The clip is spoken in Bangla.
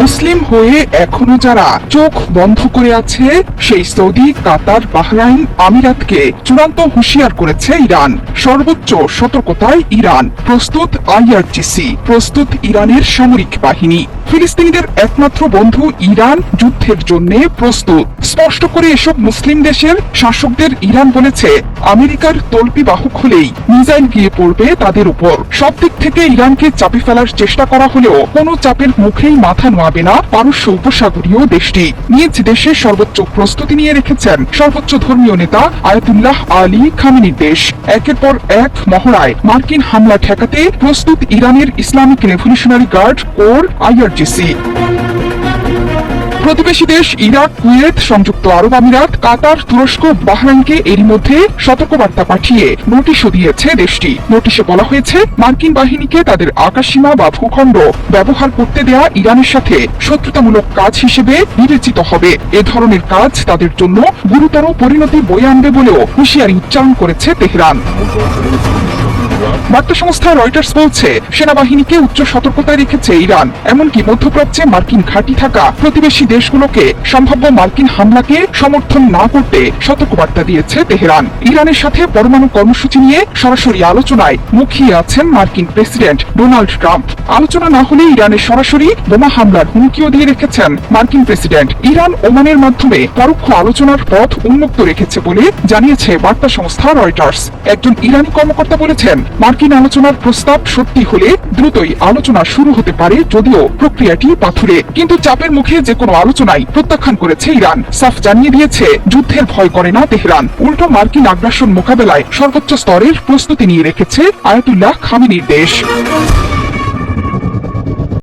মুসলিম হয়ে এখনও যারা চোখ বন্ধ করে আছে, সেই সৌদি, কাতার, বাহরাইন, আমিরাতকে চূড়ান্ত হুঁশিয়ার করেছে ইরান। সর্বোচ্চ সতর্কতায় ইরান। প্রস্তুত আইআরজিসি, প্রস্তুত ইরানের সামরিক বাহিনী। ফিলিস্তিনিদের একমাত্র বন্ধু ইরান যুদ্ধের জন্য প্রস্তুত। স্পষ্ট করে এসব মুসলিম দেশের শাসকদের ইরান বলেছে, আমেরিকার তল্পি বাহক হলেই মিসাইল গিয়ে পড়বে তাদের উপর। সব দিক থেকে ইরানকে চাপে ফেলার চেষ্টা করা হলেও কোনো চাপের মুখেই মাথা নোয়াবে না পারস্য উপসাগরীয় দেশটি। নিজ দেশে সর্বোচ্চ প্রস্তুতি নিয়ে রেখেছেন সর্বোচ্চ ধর্মীয় নেতা আয়াতুল্লাহ আলী খামেনির দেশ। একের পর এক মহড়ায় মার্কিন হামলা ঠেকাতে প্রস্তুত ইরানের Islamic revolutionary guard corps IRGC প্রতিবেশী দেশ, ইরাক, কুয়েত, সংযুক্ত আরব আমিরাত, কাতার, তুরস্ক, বাহরাইনকে এরই মধ্যে সতর্কবার্তা পাঠিয়ে নোটিশও দিয়েছে দেশটি। নোটিশে বলা হয়েছে, মার্কিন বাহিনীকে তাদের আকাশসীমা বা ভূখণ্ড ব্যবহার করতে দেয়া ইরানের সাথে শত্রুতামূলক কাজ হিসেবে বিবেচিত হবে। এ ধরনের কাজ তাদের জন্য গুরুতর পরিণতি বয়ে আনবে বলেও হুঁশিয়ারি উচ্চারণ করেছে তেহরান। বার্তা সংস্থা রয়টার্স বলছে, সেনাবাহিনীকে উচ্চ সতর্কতায় রেখেছে ইরান, এমনকি মধ্যপ্রাচ্যে মার্কিন ঘাঁটি থাকা প্রতিবেশী দেশগুলোকে সম্ভাব্য মার্কিন হামলাকে সমর্থন না করতে সতর্কবার্তা দিয়েছে তেহরান। ইরানের সাথে পরমাণু কর্মসূচি নিয়ে সরাসরি আলোচনায় মুখিয়ে আছেন মার্কিন প্রেসিডেন্ট ডোনাল্ড ট্রাম্প। আলোচনা না হলে ইরানের সরাসরি বোমা হামলার হুমকিও দিয়ে রেখেছেন মার্কিন প্রেসিডেন্ট। ইরান ওমানের মাধ্যমে পরোক্ষ আলোচনার পথ উন্মুক্ত রেখেছে বলে জানিয়েছে বার্তা সংস্থা রয়টার্স। একজন ইরানি কর্মকর্তা বলেছেন, মার্কিন আলোচনার প্রস্তাব সত্যি হলে দ্রুতই আলোচনা শুরু হতে পারে যদিও প্রক্রিয়াটি পাথুরে। কিন্তু চাপের মুখে যে কোনো আলোচনায় প্রত্যাখ্যান করেছে ইরান। সাফ জানিয়ে দিয়েছে, যুদ্ধের ভয় করে না তেহরান। উল্টো মার্কিন আগ্রাসন মোকাবেলায় সর্বোচ্চ স্তরের প্রস্তুতি নিয়ে রেখেছে আয়াতুল্লাহ খামিনির দেশ।